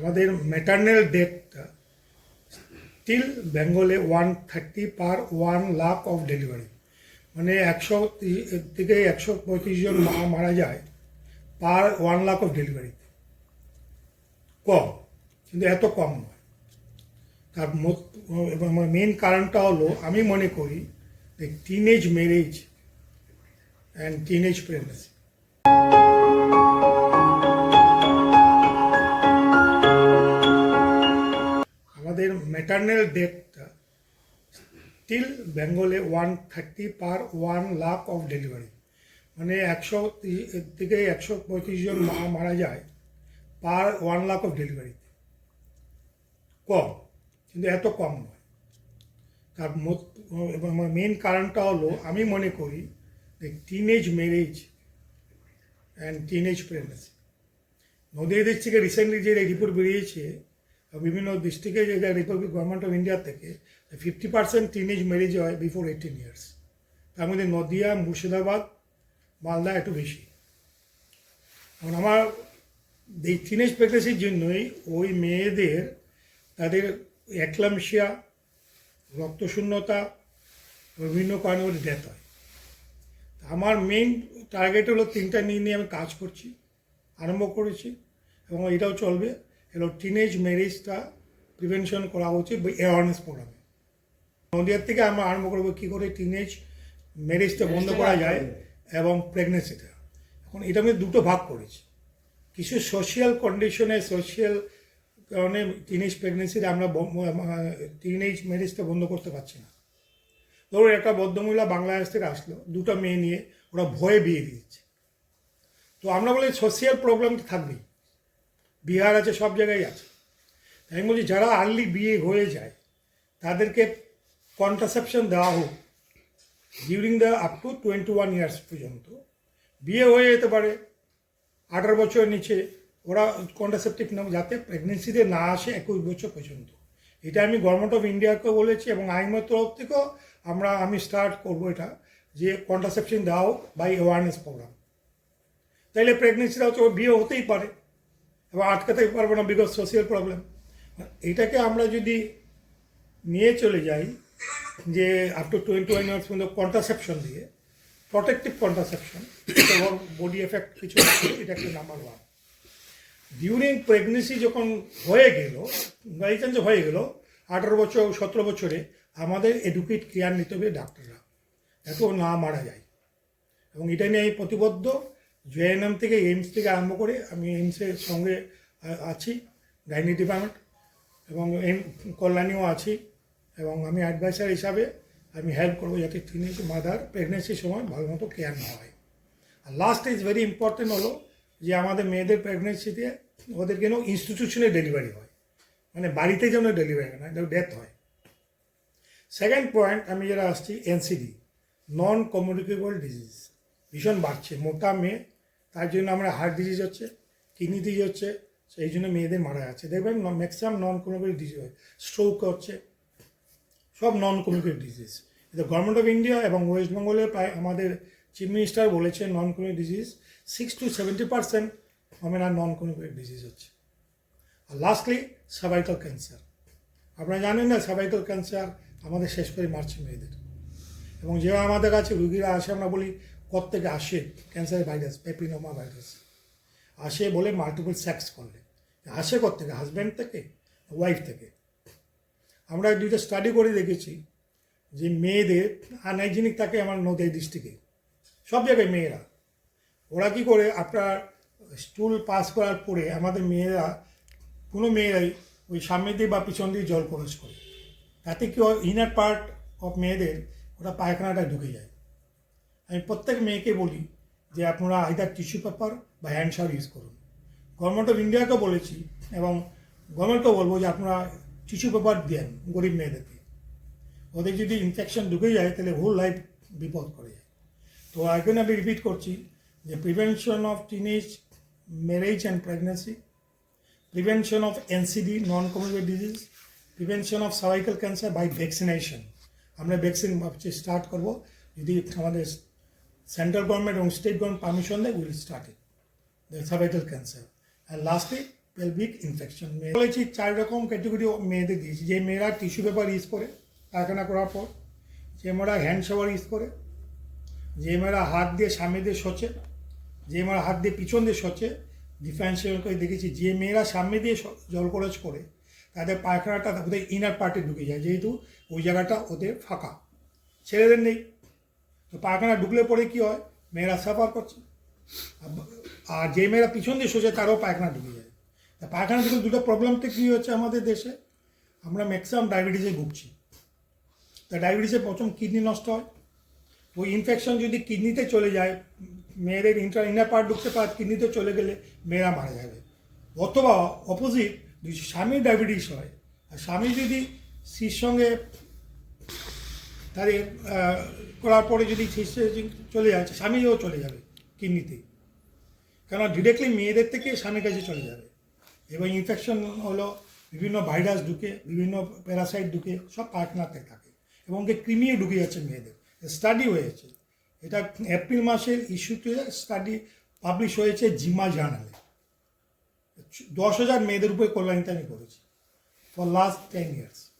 আমাদের ম্যাটার্নাল ডেথটা স্টিল বেঙ্গলে one thirty per one lakh of delivery মানে একশো থেকে একশো পঁয়ত্রিশ জন মা মারা যায় পার ওয়ান লাখ অফ ডেলিভারিতে কম, কিন্তু এত কম নয়। তার মেন কারণটা হলো, আমি মনে করি teenage marriage and teenage pregnancy আমাদের ম্যাটার্নাল ডেথটা স্টিল বেঙ্গলে one thirty per one lakh of delivery মানে একশো থেকে একশো পঁয়ত্রিশ জন মা মারা যায় পার ওয়ান লাখ অফ ডেলিভারিতে কম, কিন্তু এত কম নয়। তার মেন কারণটা হলো, আমি মনে করি teenage marriage and teenage pregnancy নদীদের থেকে রিসেন্টলি যে রিপোর্ট বেরিয়েছে বিভিন্ন ডিস্ট্রিক্টে যে রিপাবলিক গভর্নমেন্ট অফ ইন্ডিয়া থেকে ফিফটি পার্সেন্ট টিনেজ ম্যারেজ হয় বিফোর এইটিন ইয়ার্স তার মধ্যে নদিয়া, মুর্শিদাবাদ, মালদা একটু বেশি। এখন আমার এই টিনেজ প্রেগনেন্সির জন্যই ওই মেয়েদের তাদের অ্যাক্লামশিয়া রক্তশূন্যতা, বিভিন্ন কারণে ওর ডেথ হয়। আমার মেইন টার্গেট হলো তিনটা নিয়ে নিয়ে আমি কাজ করছি, আরম্ভ করেছি এবং এটাও চলবে। হলো টিনেজ ম্যারেজটা প্রিভেনশন করা উচিত অ্যাওয়ারনেস প্রোগ্রামে নদিয়ার থেকে আমরা আরম্ভ করব কী করে টিনেজ ম্যারেজটা বন্ধ করা যায় এবং প্রেগনেন্সিটা এখন এটা আমি দুটো ভাগ করেছি। কিছু সোশিয়াল কন্ডিশনে সোশিয়াল কারণে টিনেজ প্রেগনেন্সিতে আমরা টিনেজ ম্যারেজটা বন্ধ করতে পারছি না। ধরুন একটা ভদ্রমহিলা বাংলাদেশ থেকে আসলো, দুটো মেয়ে নিয়ে ওরা ভয়ে বিয়ে দিয়েছে। তো আমরা বলি সোশিয়াল প্রবলেম তো থাকবেই। বিহার আছে, সব জায়গায় আছে। আমি বলছি, যারা আর্লি বিয়ে হয়ে যায়, তাদেরকে কন্ট্রাসেপশন দেওয়া হোক during the up to twenty one years পর্যন্ত বিয়ে হয়ে যেতে পারে, আঠারো বছরের নিচে, ওরা কন্ট্রাসেপটিভ নাম, যাতে প্রেগনেন্সিতে না আসে একুশ বছর পর্যন্ত। এটা আমি গভর্নমেন্ট অফ ইন্ডিয়াকেও বলেছি এবং আইনের তরফ থেকেও আমরা, আমি স্টার্ট করব এটা, যে কন্ট্রাসেপশন দেওয়া হোক বাই অ্যাওয়ারনেস প্রোগ্রাম তাইলে প্রেগনেন্সিটা হচ্ছে বিয়ে হতেই পারে। এবং আটকাতে পারব না বিকজ সোশিয়াল প্রবলেম এটাকে আমরা যদি নিয়ে চলে যাই, যে up to twenty one years পর্যন্ত কন্ট্রাসেপশন দিয়ে প্রোটেক্টিভ কন্ট্রাসেপশন বডি এফেক্ট কিছু এটা একটা নাম্বার ওয়ান ডিউরিং প্রেগনেন্সি যখন হয়ে গেল বাই চান্স হয়ে গেল, আঠারো বছর, সতেরো বছরে আমাদের এডুকেট কেয়ার নিতে হবে ডাক্তাররা এত না মারা যায়। এবং এটা নিয়ে আমি প্রতিবদ্ধ। জেএনএম থেকে এইমস থেকে আরম্ভ করে আমি এইমসের সঙ্গে আছি, গাইনি ডিপার্টমেন্ট, এবং এম কল্যাণীও আছি, এবং আমি অ্যাডভাইসার হিসাবে আমি হেল্প করব যাতে টিনেজ মাদার প্রেগনেন্সির সময় ভালো মতো কেয়ার না হয়। আর লাস্ট ইজ ভেরি ইম্পর্টেন্ট হলো যে আমাদের মেয়েদের প্রেগনেন্সিতে ওদের কেন ইনস্টিটিউশনে ডেলিভারি হয় মানে বাড়িতে যেন ডেলিভারি না ডেথ হয়। সেকেন্ড পয়েন্ট আমি যেটা আসছি এনসিডি নন কমিউনিকেবল ডিজিজ ভীষণ বাড়ছে, মোটা মেয়ে, তার জন্য আমরা হার্ট ডিজিজ হচ্ছে কিডনি ডিজিজ হচ্ছে, সেই জন্য মেয়েদের মারা যাচ্ছে। দেখবেন ম্যাক্সিমাম নন কমিউনিকেবল ডিজিজ হয় স্ট্রোক হচ্ছে, সব নন কমিউনিকেবল ডিজিজ এটা গভর্নমেন্ট অফ ইন্ডিয়া এবং ওয়েস্ট বেঙ্গলের প্রায় আমাদের চিফ মিনিস্টার বলেছেন non communicable disease six to seventy percent আমার নন কমিউনিকেবল ডিজিজ হচ্ছে। আর লাস্টলি সার্ভাইকাল ক্যান্সার আপনারা জানেন না সার্ভাইকাল ক্যান্সার আমাদের শেষ করে মারছে মেয়েদের। এবং যে আমাদের কাছে রুগীরা আসে, আমরা বলি থেকে আসে ক্যান্সার ভাইরাস পেপিনোমা ভাইরাস আসে বলে মাল্টিপল সেক্স করলে। আসে কত থেকে হাজব্যান্ড থেকে? ওয়াইফ থেকে? আমরা দুইটা স্টাডি করে দেখেছি যে মেয়েদের আনহাইজিনিক থাকে আমার নদী ডিস্ট্রিক্টে সব জায়গায় মেয়েরা। ওরা কি করে? আপনার স্টুল পাস করার পরে আমাদের মেয়েরা, কোনো মেয়েরাই ওই সামনে দিয়ে বা পিছন দিয়ে জল খরচ করে। তাতে কি হয়? ইনার পার্ট অফ মেয়েদের ওটা পায়খানাটা ঢুকে যায়। আমি প্রত্যেক মেয়েকে বলি যে আপনারা আইদার টিস্যু পেপার বা হ্যান্ড শাওয়ার ইউজ করুন। গভর্নমেন্ট অফ ইন্ডিয়াকেও বলেছি এবং গভর্নমেন্টকেও বলব যে আপনারা টিস্যু পেপার দেন গরিব মেয়েদেরকে। ওদের যদি ইনফেকশন ঢুকে যায়, তাহলে হোল লাইফ বিপদ করে যায়। তো এখন আমি রিপিট করছি যে prevention of teenage marriage and pregnancy prevention of NCD non communicable disease prevention of cervical cancer by vaccination আমরা ভ্যাকসিন স্টার্ট করব। যদি আমাদের সেন্ট্রাল গভর্নমেন্ট এবং স্টেট গভর্নমেন্ট পারমিশন দেয় will start it the cervical cancer. And lastly, pelvic infection বলেছি চার রকম category মেয়েদের দিয়েছি। যে মেয়েরা টিস্যু পেপার ইউজ করে পায়খানা করার পর যে মেয়েরা হ্যান্ড শাওয়ার ইউজ করে যে মেয়েরা হাত দিয়ে সামনে দিয়ে সচে যে মেয়েরা হাত দিয়ে পিছন দিয়ে সচে ডিফারেন্সিয়েল করে দেখেছি যে মেয়েরা সামনে দিয়ে জল খরচ করে তাদের পায়খানাটা ওদের ইনার পার্টে ঢুকে যায় যেহেতু ওই জায়গাটা ওদের ফাঁকা। ছেলেদের নেই। তো পায়খানা ঢুকলে পরে কি হয়? মেয়েরা সাফার করছে। আর- যে মেয়েরা পিছন দিয়ে সোজা তারও পায়খানা ঢুকে যায়। তা পায়খানা ঢুকে দুটো প্রবলেম তো কী হচ্ছে আমাদের দেশে? আমরা ম্যাক্সিমাম ডায়াবেটিসে ভুগছি। তা ডায়াবেটিসে প্রথম কিডনি নষ্ট হয়। ওই ইনফেকশন যদি কিডনিতে চলে যায়, মেয়েদের ইন্টার ইনার পার্ট ঢুকতে পারে কিডনিতে চলে গেলে মেয়েরা মারা যাবে। অথবা অপোজিট যদি স্বামীর ডায়াবেটিস হয়, আর স্বামী যদি স্ত্রীর সঙ্গে আহ, করার পরে যদি চলে যাচ্ছে স্বামীও চলে যাবে কিডনিতে। কেন ডিরেক্টলি মেয়েদের থেকে স্বামীর কাছে চলে যাবে। এবং ইনফেকশন হলো বিভিন্ন ভাইরাস ঢুকে বিভিন্ন প্যারাসাইট ঢুকে সব পায়খানাতে থাকে। এবং কি কৃমিও ঢুকে যাচ্ছে মেয়েদের। স্টাডি হয়েছে। এটা এপ্রিল মাসের ইস্যুতে স্টাডি পাবলিশ হয়েছে জিমা জার্নালে। দশ হাজার মেয়েদের উপরে কল্যাণিতে আমি করেছি। For last ten years